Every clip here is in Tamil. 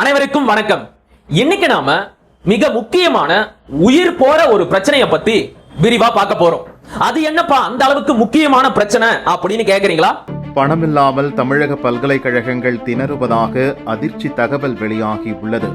அனைவருக்கும் வணக்கம். இன்னைக்கு நாம மிக முக்கியமான உயிர் போற ஒரு பிரச்சனைய பத்தி விரிவா பார்க்க போறோம். அது என்னப்பா? அந்த அளவுக்கு முக்கியமான பிரச்சனை அப்படின்னு கேக்குறீங்களா? பணமில்லாமல் தமிழக பல்கலைக்கழகங்கள் திணறுவதாக அதிர்ச்சி தகவல் வெளியாகி உள்ளது.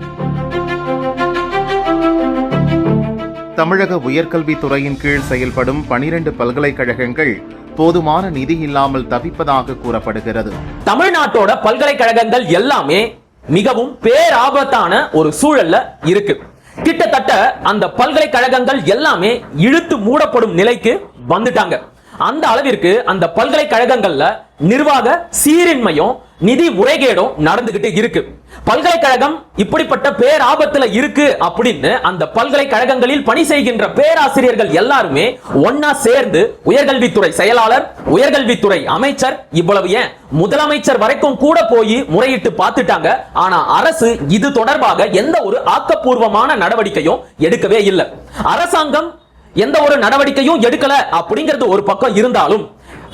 தமிழக உயர்கல்வித்துறையின் கீழ் செயல்படும் பனிரெண்டு பல்கலைக்கழகங்கள் போதுமான நிதி இல்லாமல் தவிப்பதாக கூறப்படுகிறது. தமிழ்நாட்டோட பல்கலைக்கழகங்கள் எல்லாமே மிகவும் பேராபத்தான ஒரு சூழல்ல இருக்கு. கிட்டத்தட்ட அந்த பல்கலைக்கழகங்கள் எல்லாமே இழுத்து மூடப்படும் நிலைக்கு வந்துட்டாங்க. அந்த அளவிற்கு அந்த பல்கலைக்கழகங்கள்ல நிர்வாக சீரின்மையும் நிதி முறைகேடும் நடந்துகிட்டு இருக்கு. பல்கலைக்கழகம் இப்படிப்பட்ட பேராபத்துல இருக்கு அப்படின்னு அந்த பல்கலைக்கழகங்களில் பணி செய்கின்ற பேராசிரியர்கள் எல்லாருமே ஒன்னா சேர்ந்து உயர்கல்வித்துறை செயலாளர் உயர்கல்வித்துறை அமைச்சர் இவ்வளவு ஏன்? முதலமைச்சர் வரைக்கும் கூட போய் முறையிட்டு பார்த்துட்டாங்க. ஆனா அரசு இது தொடர்பாக எந்த ஒரு ஆக்கப்பூர்வமான நடவடிக்கையும் எடுக்கவே இல்லை. அரசாங்கம் எந்த ஒரு நடவடிக்கையும் எடுக்கல அப்படிங்கிறது ஒரு பக்கம் இருந்தாலும்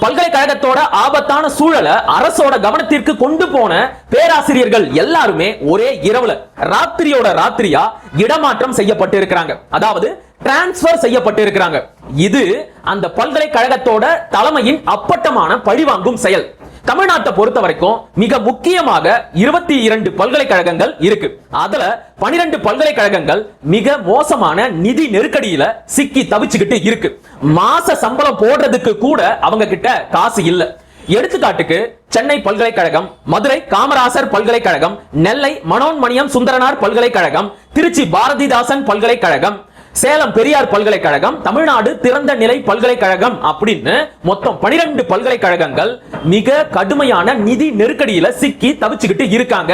பல்கலைக்கழகத்தோட ஆபத்தான சூழலை அரசோட கவனத்திற்கு கொண்டு போன பேராசிரியர்கள் எல்லாருமே ஒரே இரவுல ராத்திரியோட ராத்திரியா இடமாற்றம் செய்யப்பட்டு இருக்கிறாங்க அதாவது டிரான்ஸ்பர் செய்யப்பட்டு இருக்கிறாங்க இது அந்த பல்கலைக்கழகத்தோட தலைமையின் அப்பட்டமான பழிவாங்கும் செயல். தமிழ்நாட்டை பொறுத்த வரைக்கும் மிக முக்கியமாக இருபத்தி இரண்டு பல்கலைக்கழகங்கள் இருக்கு. அதுல பனிரெண்டு பல்கலைக்கழகங்கள் மிக மோசமான நிதி நெருக்கடியில சிக்கி தவிச்சுக்கிட்டு இருக்கு. மாச சம்பளம் போடுறதுக்கு கூட அவங்க கிட்ட காசு இல்ல. எடுத்துக்காட்டுக்கு சென்னை பல்கலைக்கழகம் மதுரை காமராசர் பல்கலைக்கழகம் நெல்லை மனோன்மணியம் சுந்தரனார் பல்கலைக்கழகம் திருச்சி பாரதிதாசன் பல்கலைக்கழகம் சேலம் பெரியார் பல்கலைக்கழகம் தமிழ்நாடு திறந்த நிலை பல்கலைக்கழகம் அப்படின்னு மொத்தம் பனிரெண்டு பல்கலைக்கழகங்கள் மிக கடுமையான நிதி நெருக்கடியில சிக்கி தவிச்சுக்கிட்டு இருக்காங்க.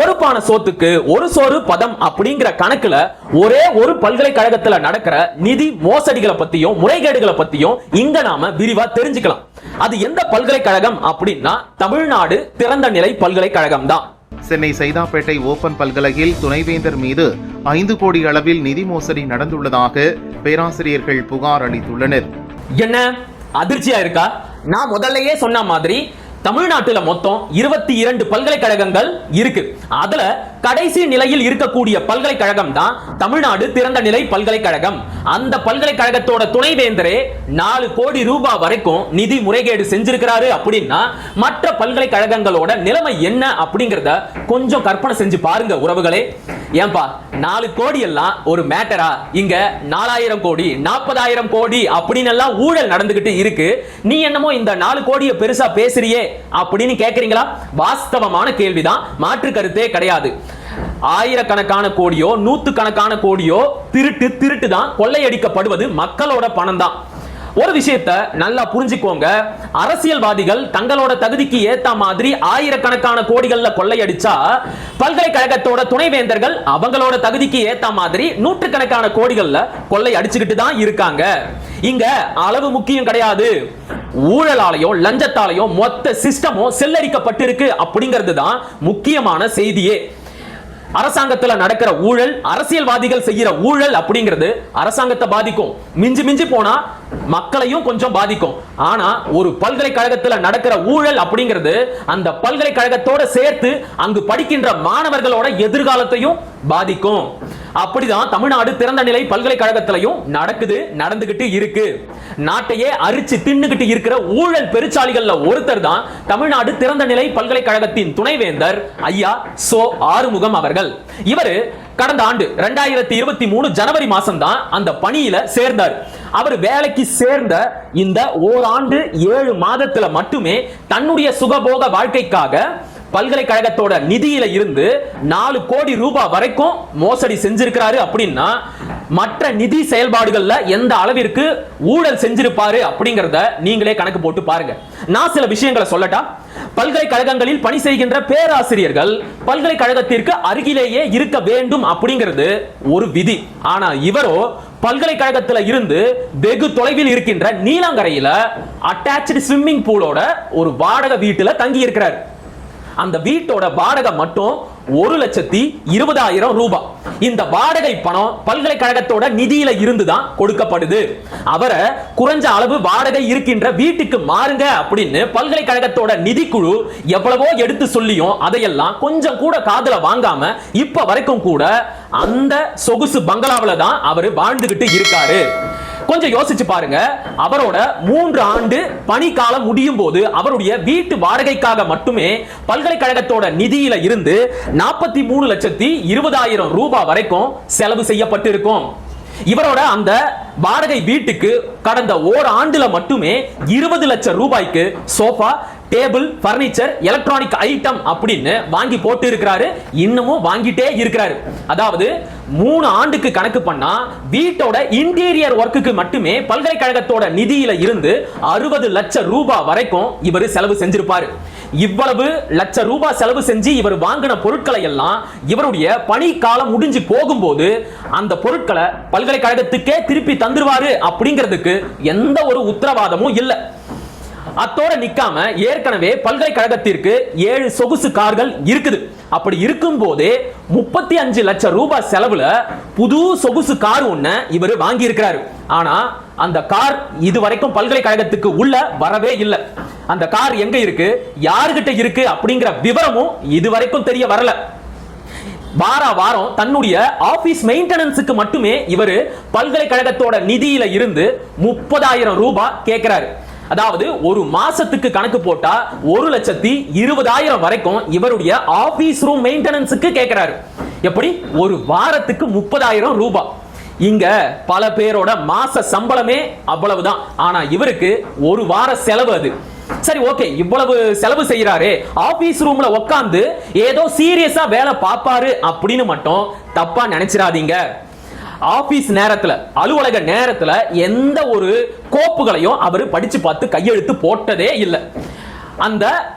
ஒரு பான சோத்துக்கு ஒரு சோறு பதம் அப்படிங்கிற கணக்குல ஒரே ஒரு பல்கலைக்கழகத்துல நடக்கிற நிதி மோசடிகளை பத்தியும் முறைகேடுகளை பத்தியும் இங்க நாம விரிவா தெரிஞ்சுக்கலாம். அது எந்த பல்கலைக்கழகம் அப்படின்னா தமிழ்நாடு திறந்த நிலை பல்கலைக்கழகம் தான் சென்னை சைதாப்பேட்டை ஓபன் பல்கலையில் துணைவேந்தர் மீது ஐந்து கோடி அளவில் நிதி மோசடி நடந்துள்ளதாக பேராசிரியர்கள் புகார் அளித்துள்ளனர். என்ன? அதிர்ச்சியா இருக்கா? நான் முதல்லயே சொன்ன மாதிரி தமிழ்நாட்டுல மொத்தம் இருபத்தி இரண்டு பல்கலைக்கழகங்கள் இருக்கு. அதுல கடைசி நிலையில் இருக்கக்கூடிய பல்கலைக்கழகம் தான் தமிழ்நாடு திறந்த நிலை பல்கலைக்கழகம். அந்த பல்கலைக்கழகத்தோட துணைவேந்தரே நாலு கோடி ரூபாய் வரைக்கும் நிதி முறைகேடு செஞ்சிருக்கிறாரு அப்படின்னா மற்ற பல்கலைக்கழகங்களோட நிலைமை என்ன அப்படிங்கிறத கொஞ்சம் கற்பனை செஞ்சு பாருங்க உறவுகளே. ஏன்பா நாலு கோடி எல்லாம் ஒரு மேட்டரா? இங்க நாலாயிரம் கோடி நாற்பதாயிரம் கோடி அப்படின்னு எல்லாம் ஊழல் நடந்துகிட்டு இருக்கு. நீ என்னமோ இந்த நாலு கோடியை பெருசா பேசுறியே அப்படின்னு கேக்குறீங்களா? வாஸ்தவமான கேள்விதான். மாற்று கருத்தே கிடையாது. ஆயிரக்கணக்கான கோடியோ நூத்து கணக்கான கோடியோ திருட்டு திருட்டு தான் கொள்ளையடிக்கப்படுவது மக்களோட பணம் தான் ஒரு விஷயத்த நல்லா புரிஞ்சுக்கோங்க. அரசியல்வாதிகள் தங்களோட தகுதிக்கு ஏத்த மாதிரி ஆயிரக்கணக்கான கோடிகள்ல கொள்ளையடிச்சா பல்கலைக்கழகத்தோட துணைவேந்தர்கள் அவங்களோட தகுதிக்கு ஏத்த மாதிரி நூற்றுக்கணக்கான கோடிகள்ல கொள்ளை அடிச்சுக்கிட்டு தான் இருக்காங்க. இங்க அளவு முக்கியம் கிடையாது. ஊழலாலையோ லஞ்சத்தாலையோ மொத்த சிஸ்டமும் செல்லரிக்கப்பட்டிருக்கு அப்படிங்கிறது தான் முக்கியமான செய்தியே. அரசாங்கத்துல நடக்கிற ஊழல் அரசியல்வாதிகள் செய்யற ஊழல் அப்படிங்கிறது அரசாங்கத்தை பாதிக்கும். மிஞ்சி மிஞ்சி போனா மக்களையும் கொஞ்சம் பாதிக்கும். ஆனா ஒரு பல்கலைக்கழகத்துல நடக்கிற ஊழல் அப்படிங்கிறது அந்த பல்கலைக்கழகத்தோட சேர்த்து அங்கு படிக்கின்ற மாணவர்களோட எதிர்காலத்தையும் பாதிக்கும். அப்படிதான் தமிழ்நாடு திறந்த நிலை பல்கலைக்கழகத்திலையும் நடக்குது நடந்துகிட்டு இருக்கு. நாட்டையே அரிச்சு தின்னுகிட்டு இருக்கிற ஊழல் பெருச்சாளிகள்ல ஒருத்தர் தான் தமிழ்நாடு திறந்த நிலை பல்கலைக்கழகத்தின் துணைவேந்தர் ஐயா சோ ஆறுமுகம் அவர்கள். இவரு கடந்த ஆண்டு ரெண்டாயிரத்தி இருபத்தி மூணு ஜனவரி மாசம் தான் அந்த பணியில சேர்ந்தார். அவர் வேலைக்கு சேர்ந்த இந்த ஓராண்டு ஏழு மாதத்துல மட்டுமே தன்னுடைய சுகபோக வாழ்க்கைக்காக பல்கலைக்கழகத்தோட நிதியில இருந்து நாலு கோடி ரூபாய் வரைக்கும் மோசடி செஞ்சிருக்கிறாரு அப்படின்னா மற்ற நிதி செயல்பாடுகள்ல எந்த அளவிற்கு ஊழல் செஞ்சிருப்பாரு அப்படிங்கறத நீங்களே கணக்கு போட்டு பாருங்க. நான் சில விஷயங்களை சொல்லட்டா? பல்கலைக்கழகங்களில் பணி செய்கின்ற பேராசிரியர்கள் பல்கலைக்கழகத்திற்கு அருகிலேயே இருக்க வேண்டும் அப்படிங்கிறது ஒரு விதி. ஆனா இவரோ பல்கலைக்கழகத்துல இருந்து வெகு தொலைவில் இருக்கின்ற நீலாங்கரையில அட்டாச்சு ஸ்விம்மிங் பூலோட ஒரு வாடகை வீட்டுல தங்கி இருக்கிறார் அந்த வீட்டோட வாடகை மட்டும் ஒரு லட்சத்தி இருபதாயிரம் ரூபாய் இந்த வாடகை பணம் பல்கலைக்கழகத்தோட நிதியில இருந்து தான் கொடுக்கப்படுது. அவரை குறைஞ்ச அளவு வாடகை இருக்கின்ற வீட்டுக்கு மாறுங்க அப்படின்னு பல்கலைக்கழகத்தோட நிதிக்குழு எவ்வளவோ எடுத்து சொல்லியும் அதையெல்லாம் கொஞ்சம் கூட காதல வாங்காம இப்ப வரைக்கும் கூட அந்த சொகுசு பங்களாவில தான் அவர் வாழ்ந்துகிட்டு இருக்காரு. கொஞ்சம் யோசிச்சு பாருங்க. அவரோட மூன்று ஆண்டு பணி காலம் முடியும் போது அவருடைய வீட்டு வாடகைக்காக மட்டுமே பல்கலைக்கழகத்தோட நிதியில இருந்து நாற்பத்தி மூணு லட்சத்தி இருபதாயிரம் ரூபாய் வரைக்கும் செலவு செய்யப்பட்டிருக்கும். இவரோட அந்த வாடகை வீட்டுக்கு கடந்த ஓர் ஆண்டுல மட்டுமே இருபது லட்சம் ரூபாய்க்கு sofa table furniture electronic item அப்படின்னு வாங்கி போட்டு இருக்கிறாரு இன்னமும் வாங்கிட்டே இருக்கிறாரு. அதாவது மூணு ஆண்டுக்கு கணக்கு பண்ணா வீட்டோட இன்டீரியர் ஒர்க்குக்கு மட்டுமே பல்கலைக்கழகத்தோட நிதியில இருந்து அறுபது லட்சம் ரூபாய் வரைக்கும் இவர் செலவு செஞ்சிருப்பாரு. இவ்வளவு லட்ச ரூபாய் செலவு செஞ்சு இவர் வாங்கின பொருட்களை எல்லாம் இவருடைய பணி காலம் முடிஞ்சு போகும்போது அந்த பொருட்களை பல்கலைக்கழகத்துக்கே திருப்பி தந்துருவாரு அப்படிங்கிறதுக்கு எந்த ஒரு உத்தரவாதமும் இல்லை. அத்தோட நிக்காம ஏற்கனவே பல்கலைக்கழகத்திற்கு ஏழு சொகுசு கார்கள் இருக்குது. அப்படி இருக்கும் போதே முப்பத்தி அஞ்சு லட்சம் ரூபாய் செலவுல புது சொகுசு கார் ஒண்ண இவர் வாங்கி இருக்கிறாரு ஆனா அந்த கார் இதுவரைக்கும் பல்கலைக்கழகத்துக்கு உள்ள வரவே இல்லை. அந்த கார் எங்க இருக்கு யாருகிட்ட இருக்கு அப்படிங்கிற விவரமும் இதுவரைக்கும் தெரிய வரல. வார வாரம் தன்னுடைய ஆபீஸ் மெயின்டெனன்ஸுக்கு மட்டுமே இவர் பல்கலைக்கழகத்தோட நிதியில இருந்து முப்பதாயிரம் ரூபாய் கேட்கிறாரு அதாவது ஒரு மாசத்துக்கு கணக்கு போட்டா ஒரு லட்சத்தி இருபதாயிரம் வரைக்கும் இவருடைய ஆபீஸ் ரூம் மெயின்டெனன்ஸுக்கு கேட்கிறாரு எப்படி? ஒரு வாரத்துக்கு முப்பதாயிரம் ரூபாய் இங்க பல பேரோட மாச சம்பளமே அவ்வளவுதான். ஆனா இவருக்கு ஒரு வார செலவு அது. சரி ஓகே இவ்வளவு செலவு செய்யறாரு ஆபீஸ் ரூம்ல உட்காந்து ஏதோ சீரியஸா வேலை பார்ப்பாரு அப்படின்னு மட்டும் தப்பா நினைச்சிடாதீங்க. ஆபீஸ் நேரத்துல அலுவலக நேரத்துல எந்த ஒரு கோப்புகளையும் அவர் படிச்சு பார்த்து கையெழுத்து போட்டதே இல்லை. அந்த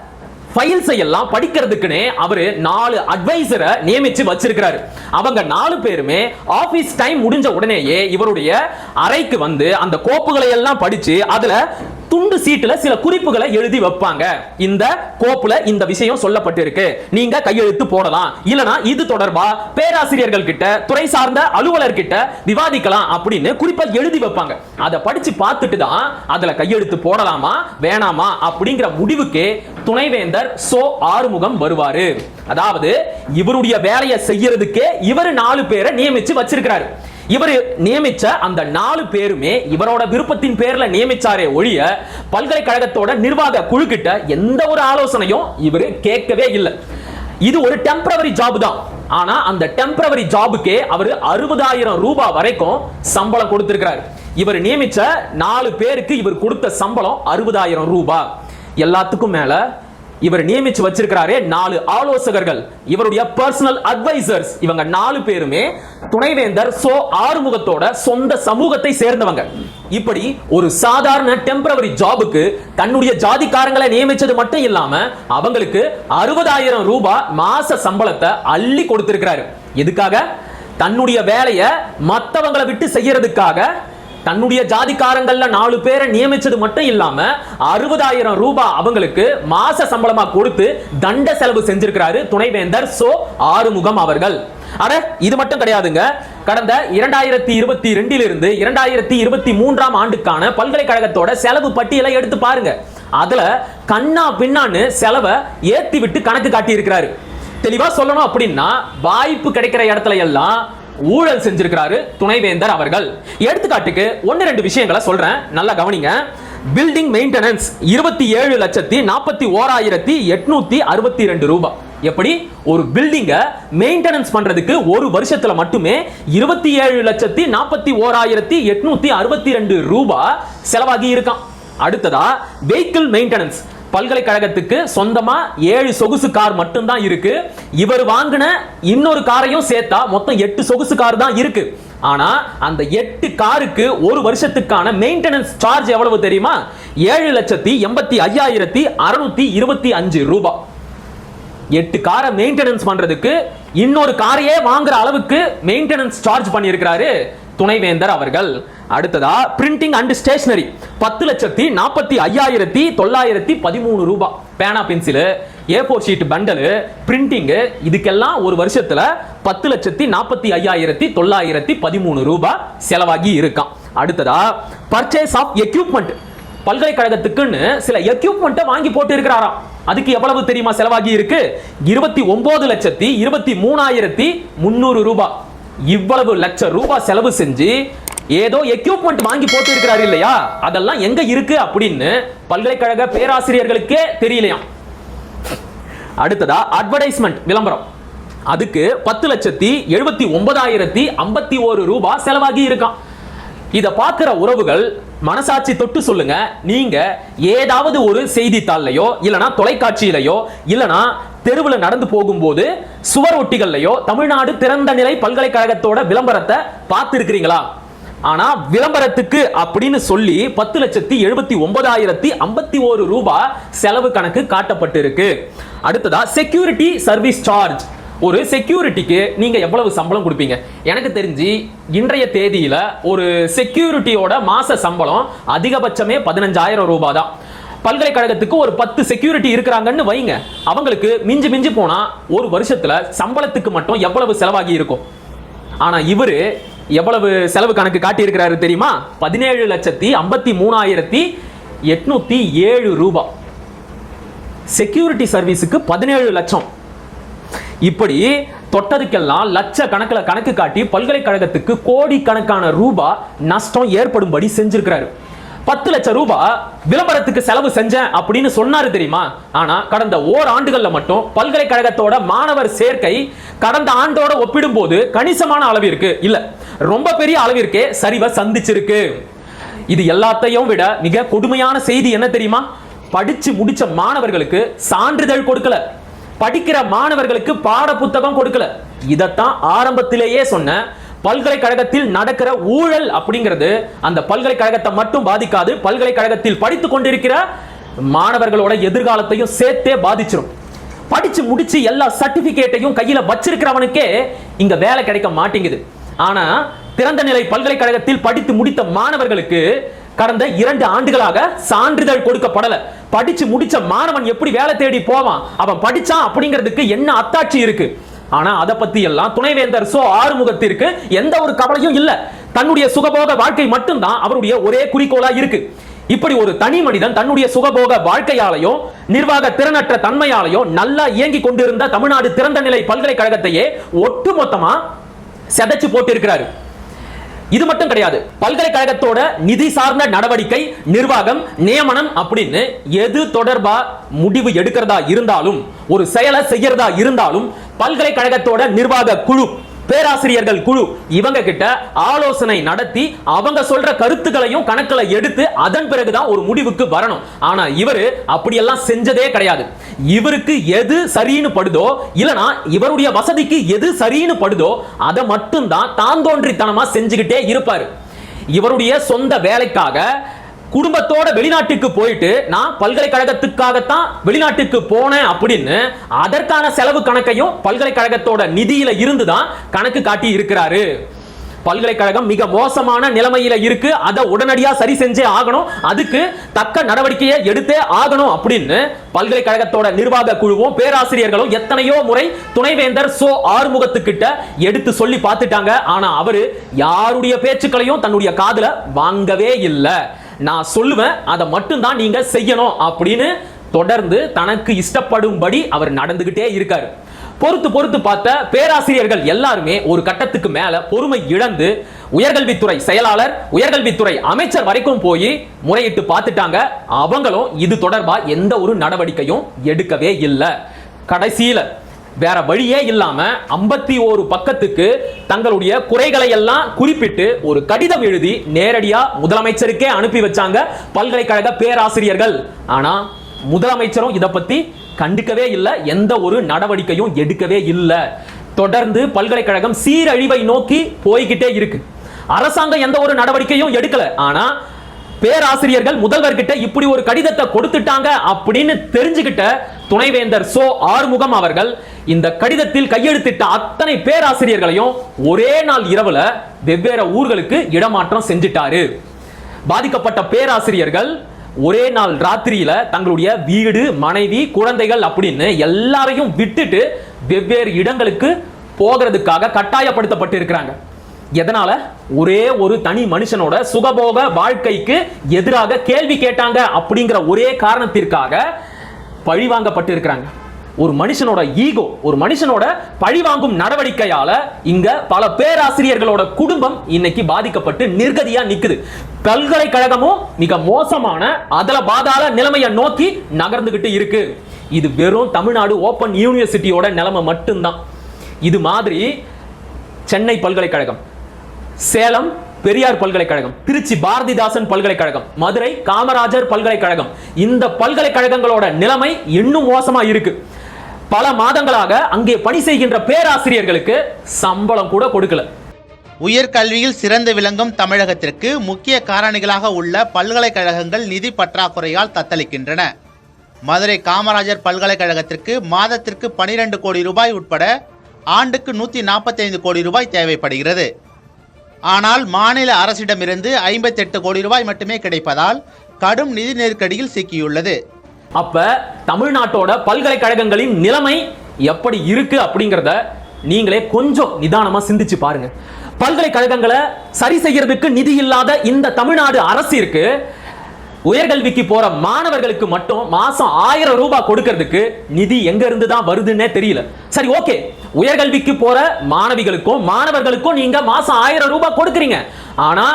ஃபைல்ஸை எல்லாம் படிக்கிறதுக்குனே அவரு நாலு அட்வைசரை நியமிச்சு வச்சிருக்கிறாரு. அவங்க நாலு பேருமே ஆபீஸ் டைம் முடிஞ்ச உடனேயே இவருடைய அறைக்கு வந்து அந்த கோப்புகளை எல்லாம் படிச்சு அதுல துண்டு சீட்டுல சில குறிப்புகளை எழுதி வைப்பாங்க. இந்த கோப்புல இந்த விஷயம் சொல்லப்பட்டிருக்கு. நீங்க கையெழுத்து போடலாம். இல்லனா இது தொடர்பா பேராசிரியர்கள் கிட்ட துறை சார்ந்த அலுவலர் கிட்ட விவாதிக்கலாம் அப்படின்னு குறிப்பா எழுதி வைப்பாங்க. அதை படிச்சு பார்த்துட்டு தான் அதுல கையெழுத்து போடலாமா வேணாமா அப்படிங்கிற முடிவுக்கே துணைவேந்தர் சோ ஆறுமுகம் வருவாரு. அதாவது இவருடைய வேலையை செய்யறதுக்கே இவர் நாலு பேரை நியமிச்சு வச்சிருக்கிறாரு. இவர் நியமிச்ச அந்த நாலு பேருமே இவரோட விருப்பத்தின் பேர்ல நியமிச்சாரே ஒழிய பல்கலைக்கழகத்தோட நிர்வாக குழு கிட்ட எந்த ஒரு ஆலோசனையும் இவர் கேட்கவே இல்லை. இது ஒரு டெம்பரவரி ஜாப் தான். ஆனா அந்த டெம்பரவரி ஜாபுக்கே அவர் அறுபதாயிரம் ரூபாய் வரைக்கும் சம்பளம் கொடுத்திருக்கிறார். இவர் நியமிச்ச நாலு பேருக்கு இவர் கொடுத்த சம்பளம் அறுபதாயிரம் ரூபாய் எல்லாத்துக்கும் மேல இவர் நியமிச்சு வச்சிருக்கிறாரே நாலு ஆலோசகர்கள். இவருடைய பர்சனல் அட்வைசர்ஸ் இவங்க நாலு பேருமே துணைவேந்தர் சோ ஆறுமுகத்தோட சொந்த சமூகத்தை சேர்ந்தவங்க. இப்படி ஒரு சாதாரண டெம்பரவரி ஜாபுக்கு தன்னுடைய ஜாதிக்காரங்களை நியமிச்சது மட்டும் இல்லாம அவங்களுக்கு அறுபதாயிரம் ரூபாய் மாச சம்பளத்தை அள்ளி கொடுத்திருக்கிறாரு. எதுக்காக? தன்னுடைய வேலையை மற்றவங்களை விட்டு செய்யறதுக்காக தன்னுடைய ஜாதிக்காரங்கள்ல நாலு பேரை நியமிச்சது மட்டும் இல்லாம அறுபதாயிரம் ரூபாய் அவங்களுக்கு மாச சம்பளமா கொடுத்து தண்ட செலவு செஞ்சிருக்கிறாரு துணைவேந்தர் சோ ஆறுமுகம் அவர்கள். அட இது மட்டும் கிடையாதுங்க. கடந்த இரண்டாயிரத்தி இருபத்தி ரெண்டிலிருந்து இரண்டாயிரத்தி இருபத்தி மூன்றாம் ஆண்டுக்கான பல்கலைக்கழகத்தோட செலவு பட்டியலை எடுத்து பாருங்க. அதுல கண்ணா பின்னான்னு செலவை ஏத்தி விட்டு கணக்கு காட்டி இருக்கிறாரு தெளிவா சொல்லணும் அப்படின்னா வாய்ப்பு கிடைக்கிற இடத்துல எல்லாம் ஊழல் செஞ்சிருக்கிறாரு துணைவேந்தர் அவர்கள். எடுத்துக்காட்டுக்கு ஒன்னு ரெண்டு விஷயங்களை சொல்றேன். நல்லா கவனிங்க. பில்டிங் மெயின்டெனன்ஸ் இருபத்தி ஏழு லட்சத்தி நாற்பத்தி ஓராயிரத்தி எட்நூத்தி அறுபத்தி ரெண்டு ரூபாய். எப்படி? ஒரு பில்டிங்க மெயின்டெனன்ஸ் பண்றதுக்கு ஒரு வருஷத்துல மட்டுமே இருபத்தி ஏழு லட்சத்தி நாற்பத்தி ஓராயிரத்தி எட்நூத்தி அறுபத்தி ரெண்டு ரூபாய் செலவாகி இருக்கான் அடுத்ததா வெஹிக்கிள் மெயின்டெனன்ஸ் பல்கலைக்கழகத்துக்கு சொந்தமா ஏழு சொகுசு கார் மட்டும்தான் இருக்கு. இவர் வாங்கின இன்னொரு காரையும் சேர்த்தா மொத்தம் எட்டு சொகுசு கார் தான் இருக்கு. ஆனா அந்த எட்டு காருக்கு ஒரு வருஷத்துக்கான மெயின்டெனன்ஸ் சார்ஜ் எவ்வளவு தெரியுமா? ஏழு லட்சத்தி எண்பத்தி ஐயாயிரத்தி அறுநூத்தி இருபத்தி அஞ்சு ரூபாய் எட்டு காரை மெயின்டெனன்ஸ் பண்றதுக்கு இன்னொரு காரையே வாங்குற அளவுக்கு மெயின்டெனன்ஸ் சார்ஜ் பண்ணியிருக்கிறாரு. துணைவேந்தர் அவர்கள். அடுத்ததா பிரிண்டிங் அண்ட் ஸ்டேஷனரி பத்து லட்சத்தி நாற்பத்தி ஐயாயிரத்தி தொள்ளாயிரத்தி பதிமூணு ரூபாய் பேனா pencil A four sheet bundle printing இதுக்கெல்லாம் ஒரு வருஷத்தில் பத்து லட்சத்தி நாற்பத்தி ஐயாயிரத்தி தொள்ளாயிரத்தி பதிமூணு ரூபாய் செலவாகி இருக்கான் அடுத்ததா பர்ச்சேஸ் ஆஃப் எக்யூப்மெண்ட் பல்கலைக்கழகத்துக்குன்னு சில எக்யூப்மெண்ட்டை வாங்கி போட்டு இருக்கிறாராம் அதுக்கு எவ்வளவு தெரியுமா செலவாகி இருக்கு? இருபத்தி ஒன்பது லட்சத்தி இருபத்தி மூணாயிரத்தி முந்நூறு ரூபாய் இவ்வளவு லட்சம் ரூபாய் செலவு செஞ்சு ஏதோ எக்யூப்மெண்ட் வாங்கி போட்டு இருக்கிறாரு இல்லையா? அதெல்லாம் எங்க இருக்கு அப்படின்னு பல்கலைக்கழக பேராசிரியர்களுக்கே தெரியலையாம் அடுத்ததா அட்வர்டைஸ்மெண்ட் விளம்பரம். அதுக்கு பத்து லட்சத்தி எழுபத்தி ஒன்பதாயிரத்தி ஐம்பத்தி ஒரு ரூபாய் செலவாகி இருக்கான். இதை பார்க்குற உறவுகள் மனசாட்சி தொட்டு சொல்லுங்க. நீங்க ஏதாவது ஒரு செய்தித்தாள்லையோ இல்லனா தொலைக்காட்சியிலையோ இல்லனா தெருவில் நடந்து போகும்போது சுவர் ஒட்டிகள்லையோ தமிழ்நாடு திறந்த நிலை பல்கலைக்கழகத்தோட விளம்பரத்தை பார்த்துருக்கிறீங்களா? ஆனா விளம்பரத்துக்கு அப்படின்னு சொல்லி பத்து லட்சத்தி எழுபத்தி ஒன்பதாயிரத்தி ஐம்பத்தி ஒரு ரூபாய் செலவு கணக்கு காட்டப்பட்டிருக்கு. அடுத்ததா செக்யூரிட்டி சர்வீஸ் சார்ஜ் ஒரு செக்யூரிட்டிக்கு நீங்க எவ்வளவு சம்பளம் கொடுப்பீங்க? எனக்கு தெரிஞ்சு இன்றைய தேதியில ஒரு செக்யூரிட்டியோட மாச சம்பளம் அதிகபட்சமே பதினஞ்சாயிரம் ரூபாய் தான். பல்கலைக்கழகத்துக்கு ஒரு பத்து செக்யூரிட்டி இருக்கிறாங்கன்னு வைங்க. அவங்களுக்கு மிஞ்சி மிஞ்சி போனா ஒரு வருஷத்துல சம்பளத்துக்கு மட்டும் எவ்வளவு செலவாகி இருக்கும்? ஆனா இவரு எவ்வளவு செலவு கணக்கு காட்டியிருக்கிறாரு தெரியுமா? பதினேழு லட்சத்தி ஐம்பத்தி மூணாயிரத்தி எட்நூத்தி ஏழு ரூபாய். செக்யூரிட்டி சர்வீஸுக்கு பதினேழு லட்சம். இப்படி தொட்டதுக்கெல்லாம் லட்ச கணக்கில் கணக்கு காட்டி பல்கலைக்கழகத்துக்கு கோடிக்கணக்கான ரூபாய் நஷ்டம் ஏற்படும்படி செஞ்சிருக்கிறாரு. பத்து லட்சம் ரூபாய் விளம்பரத்துக்கு செலவு செஞ்சேன் அப்படின்னு சொன்னாரு தெரியுமா? ஆனா கடந்த ஓராண்டுகள்ல மட்டும் பல்கலைக்கழகத்தோட மாணவர் சேர்க்கை கடந்த ஆண்டோட ஒப்பிடும்போது கணிசமான அளவிற்கு இல்ல ரொம்ப பெரிய அளவிற்கே சரிவை சந்திச்சிருக்கு. இது எல்லாத்தையும் விட மிக கொடுமையான செய்தி என்ன தெரியுமா? படிச்சு முடிச்ச மாணவர்களுக்கு சான்றிதழ் கொடுக்கல. படிக்கிற மாணவர்களுக்கு பாட புத்தகம் கொடுக்கல. இதத்தான் ஆரம்பத்திலேயே சொன்ன பல்கலைக்கழகத்தில் நடக்கிற ஊழல் அப்படிங்கிறது அந்த பல்கலைக்கழகத்தை மட்டும் பாதிக்காது பல்கலைக்கழகத்தில் படித்துக் கொண்டிருக்கிற மாணவர்களோட எதிர்காலத்தையும் சேர்த்தே பாதிச்சிடும் படிச்சு முடிச்சு எல்லா சர்டிபிகேட்டையும் கையில வச்சிருக்கிறவனுக்கே இங்க வேலை கிடைக்க மாட்டேங்குது. ஆனா திறந்த நிலை பல்கலைக்கழகத்தில் படித்து முடித்த மாணவர்களுக்கு கடந்த இரண்டு ஆண்டுகளாக சான்றிதழ் கொடுக்கப்படல. படிச்சு முடிச்ச மாணவன் எப்படி வேலை தேடி போவான்? அவன் படிச்சான் அப்படிங்கிறதுக்கு என்ன அத்தாட்சி இருக்கு? ஆனா அதை பத்தி எல்லாம் துணைவேந்தர் சோ ஆறுமுகத்திற்கு எந்த ஒரு கவலையும் இல்ல. தன்னுடைய சுகபோக வாழ்க்கை மட்டும்தான் அவருடைய ஒரே குறிக்கோளா இருக்கு. இப்படி ஒரு தனி மனிதன் தன்னுடைய சுகபோக வாழ்க்கையாலையும் நிர்வாக திறனற்ற தன்மையாலையும் நல்லா இயங்கி கொண்டிருந்த தமிழ்நாடு திறந்த நிலை பல்கலைக்கழகத்தையே ஒட்டுமொத்தமா செதைச்சு போட்டிருக்கிறாரு. இது மட்டும் கிடையாது. பல்கலைக்கழகத்தோட நிதி சார்ந்த நடவடிக்கை நிர்வாகம் நியமனம் அப்படின்னு எது தொடர்பா முடிவு எடுக்கிறதா இருந்தாலும் ஒரு செயலை செய்யறதா இருந்தாலும் பல்கலைக்கழகத்தோட நிர்வாக குழு பேராசிரியர்கள் குழு இவங்க கிட்ட ஆலோசனை நடத்தி அவங்க சொல்ற கருத்துக்களையும் கணக்கில் எடுத்து அதன் பிறகுதான் ஒரு முடிவுக்கு வரணும். ஆனா இவரு அப்படியெல்லாம் செஞ்சதே கிடையாது. இவருக்கு எது சரின்னு படுதோ இல்லனா இவருடைய வசதிக்கு எது சரின்னு படுதோ அதை மட்டும்தான் தான் தோன்றித்தனமா செஞ்சுக்கிட்டே இருப்பாரு. இவருடைய சொந்த வேலைக்காக குடும்பத்தோட வெளிநாட்டுக்கு போயிட்டு நான் பல்கலைக்கழகத்துக்காகத்தான் வெளிநாட்டுக்கு போனேன் அப்படின்னு அதற்கான செலவு கணக்கையும் பல்கலைக்கழகத்தோட நிதியில இருந்து தான் கணக்கு காட்டி இருக்கிறாரு. பல்கலைக்கழகம் மிக மோசமான நிலைமையில இருக்கு. அதை உடனடியா சரி செஞ்சே ஆகணும். அதுக்கு தக்க நடவடிக்கையை எடுத்தே ஆகணும் அப்படின்னு பல்கலைக்கழகத்தோட நிர்வாக குழுவும் பேராசிரியர்களும் எத்தனையோ முறை துணைவேந்தர் சோ ஆறுமுகத்துக்கிட்ட எடுத்து சொல்லி பார்த்துட்டாங்க. ஆனா அவரு யாருடைய பேச்சுக்களையும் தன்னுடைய காதல வாங்கவே இல்லை. நான் சொல்லுவேன் அதை மட்டும்தான் நீங்க செய்யணும் அப்படின்னு தொடர்ந்து தனக்கு இஷ்டப்படும்படி அவர் நடந்துகிட்டே இருக்காரு. பொறுத்து பொறுத்து பார்த்த பேராசிரியர்கள் எல்லாருமே ஒரு கட்டத்துக்கு மேல பொறுமை இழந்து உயர்கல்வித்துறை செயலாளர் உயர்கல்வித்துறை அமைச்சர் வரைக்கும் போய் முறையிட்டு பார்த்துட்டாங்க. அவங்களும் இது தொடர்பா எந்த ஒரு நடவடிக்கையும் எடுக்கவே இல்லை. கடைசியில வேற வழியே இல்லாம ஐம்பத்தி ஒரு பக்கத்துக்கு தங்களுடைய குறைகளை எல்லாம் குறிப்பிட்டு ஒரு கடிதம் எழுதி நேரடியா முதலமைச்சருக்கே அனுப்பி வச்சாங்க பல்கலைக்கழக பேராசிரியர்கள். ஆனா முதலமைச்சரும் இதை பத்தி கண்டுக்கவே இல்லை எந்த ஒரு நடவடிக்கையும் எடுக்கவே இல்லை. தொடர்ந்து பல்கலைக்கழகம் சீரழிவை நோக்கி போய்கிட்டே இருக்கு. அரசாங்கம் எந்த ஒரு நடவடிக்கையும் எடுக்கல. ஆனா பேராசிரியர்கள் முதல்வர்கிட்ட இப்படி ஒரு கடிதத்தை கொடுத்துட்டாங்க அப்படின்னு தெரிஞ்சுக்கிட்ட துணைவேந்தர் சோ ஆறுமுகம் அவர்கள் இந்த கடிதத்தில் கையெழுத்திட்ட அத்தனை பேராசிரியர்களையும் ஒரே நாள் இரவுல வெவ்வேறு ஊர்களுக்கு இடமாற்றம் செஞ்சிட்டாரு. பாதிக்கப்பட்ட பேராசிரியர்கள் ஒரே நாள் ராத்திரியில தங்களுடைய வீடு மனைவி குழந்தைகள் அப்படின்னு எல்லாரையும் விட்டுட்டு வெவ்வேறு இடங்களுக்கு போகிறதுக்காக கட்டாயப்படுத்தப்பட்டு இருக்கிறாங்க எதனால? ஒரே ஒரு தனி மனுஷனோட சுகபோக வாழ்க்கைக்கு எதிராக கேள்வி கேட்டாங்க அப்படிங்கிற ஒரே காரணத்திற்காக பழி இருக்கிறாங்க ஒரு மனுஷனோட ஈகோ ஒரு மனுஷனோட பழிவாங்கும் நடவடிக்கையால இங்க பல பேராசிரியர்களோட குடும்பம் இன்னைக்கு பாதிக்கப்பட்டு நிர்கதியா நிக்குது. பல்கலைக்கழகமும் மிக மோசமான அதல பாதாள நிலைமையை நோக்கி நகர்ந்துகிட்டு இருக்கு. இது வெறும் தமிழ்நாடு ஓபன் யூனிவர்சிட்டியோட நிலைமை மட்டும்தான். இது மாதிரி சென்னை பல்கலைக்கழகம் சேலம் பெரியார் பல்கலைக்கழகம் திருச்சி பாரதிதாசன் பல்கலைக்கழகம் மதுரை காமராஜர் பல்கலைக்கழகம் இந்த பல்கலைக்கழகங்களோட நிலைமை இன்னும் மோசமா இருக்கு. பல மாதங்களாக அங்கே பணி செய்கின்ற பேராசிரியர்களுக்கு சம்பளம் கூட கொடுக்கல. உயர்கல்வியில் சிறந்து விளங்கும் தமிழகத்திற்கு முக்கிய காரணிகளாக உள்ள பல்கலைக்கழகங்கள் நிதி பற்றாக்குறையால் தத்தளிக்கின்றன. மதுரை காமராஜர் பல்கலைக்கழகத்திற்கு மாதத்திற்கு 12 கோடி ரூபாய் உட்பட ஆண்டுக்கு நூற்றி நாற்பத்தைந்து கோடி ரூபாய் தேவைப்படுகிறது. ஆனால் மாநில அரசிடமிருந்து ஐம்பத்தெட்டு கோடி ரூபாய் மட்டுமே கிடைப்பதால் கடும் நிதி நெருக்கடியில் சிக்கியுள்ளது. அப்ப தமிழ்நாட்டோட பல்கலைக்கழகங்களின் நிலைமை எப்படி இருக்கு அப்படிங்கிறத நீங்களே கொஞ்சம் நிதானமா சிந்திச்சு பாருங்க. பல்கலைக்கழகங்களை சரி செய்யறதுக்கு நிதி இல்லாத இந்த தமிழ்நாடு அரசிற்கு உயர்கல்விக்கு போற மாணவர்களுக்கு மட்டும் மாசம் ஆயிரம் ரூபாய் கொடுக்கறதுக்கு நிதி எங்க இருந்து தான் வருதுன்னே தெரியல. சரி ஓகே. உயர்கல்விக்கு போற மாணவிகளுக்கும் மாணவர்களுக்கும் நீங்க மாசம் ஆயிரம் ரூபாய் கொடுக்குறீங்க. ஆனா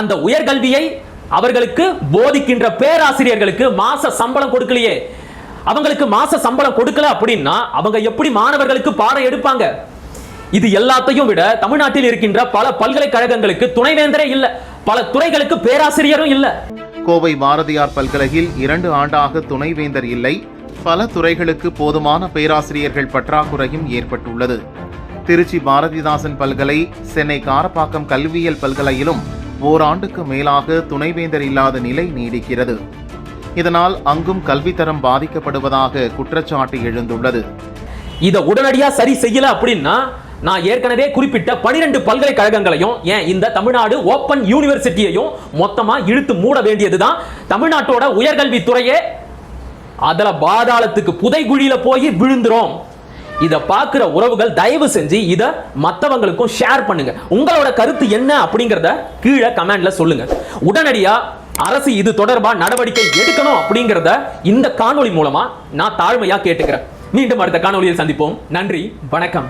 அந்த உயர்கல்வியை அவர்களுக்கு போதிக்கின்ற பேராசிரியர்களுக்கு மாச சம்பளம் கொடுக்கலையே. அவங்களுக்கு மாச சம்பளம் கொடுக்கல அப்படின்னா அவங்க எப்படி மாணவர்களுக்கு பாடம் எடுப்பாங்க? இது எல்லாத்தையும் விட தமிழ்நாட்டில் இருக்கின்ற பல பல்கலைக்கழகங்களுக்கு துணைவேந்தரே இல்ல. பல துறைகளுக்கு பேராசிரியரும் இல்ல. கோவை பாரதியார் பல்கலையில் இரண்டு ஆண்டாக துணைவேந்தர் இல்லை. பல துறைகளுக்கு போதுமான பேராசிரியர்கள் பற்றாக்குறையும் ஏற்பட்டுள்ளது. திருச்சி பாரதிதாசன் பல்கலை சென்னை காரப்பாக்கம் கல்வியியல் பல்கலையிலும் ஓராண்டுக்கு மேலாக துணைவேந்தர் இல்லாத நிலை நீடிக்கிறது. இதனால் அங்கும் கல்வித்தரம் பாதிக்கப்படுவதாக குற்றச்சாட்டு எழுந்துள்ளது. இதை உடனடியாக சரி செய்யல அப்படின்னா நான் ஏற்கனவே குறிப்பிட்ட 12 பல்கலைக்கழகங்களையும் ஏன் இந்த தமிழ்நாடு ஓப்பன் யூனிவர்சிட்டியையும் மொத்தமா இழுத்து மூட வேண்டியதுதான் தமிழ்நாட்டோட உயர்கல்வித்துறையே. அதில் பாதாளத்துக்கு புதைகுழியில போய் விழுந்துரும். இதை பார்க்குற உறவுகள் தயவு செஞ்சு இதை மற்றவங்களுக்கும் ஷேர் பண்ணுங்க. உங்களோட கருத்து என்ன அப்படிங்கிறத கீழே கமெண்ட்ல சொல்லுங்க. உடனடியாக அரசு இது தொடர்பாக நடவடிக்கை எடுக்கணும் அப்படிங்கிறத இந்த காணொளி மூலமா நான் தாழ்மையா கேட்டுக்கிறேன். மீண்டும் அடுத்த காணொலியில் சந்திப்போம். நன்றி வணக்கம்.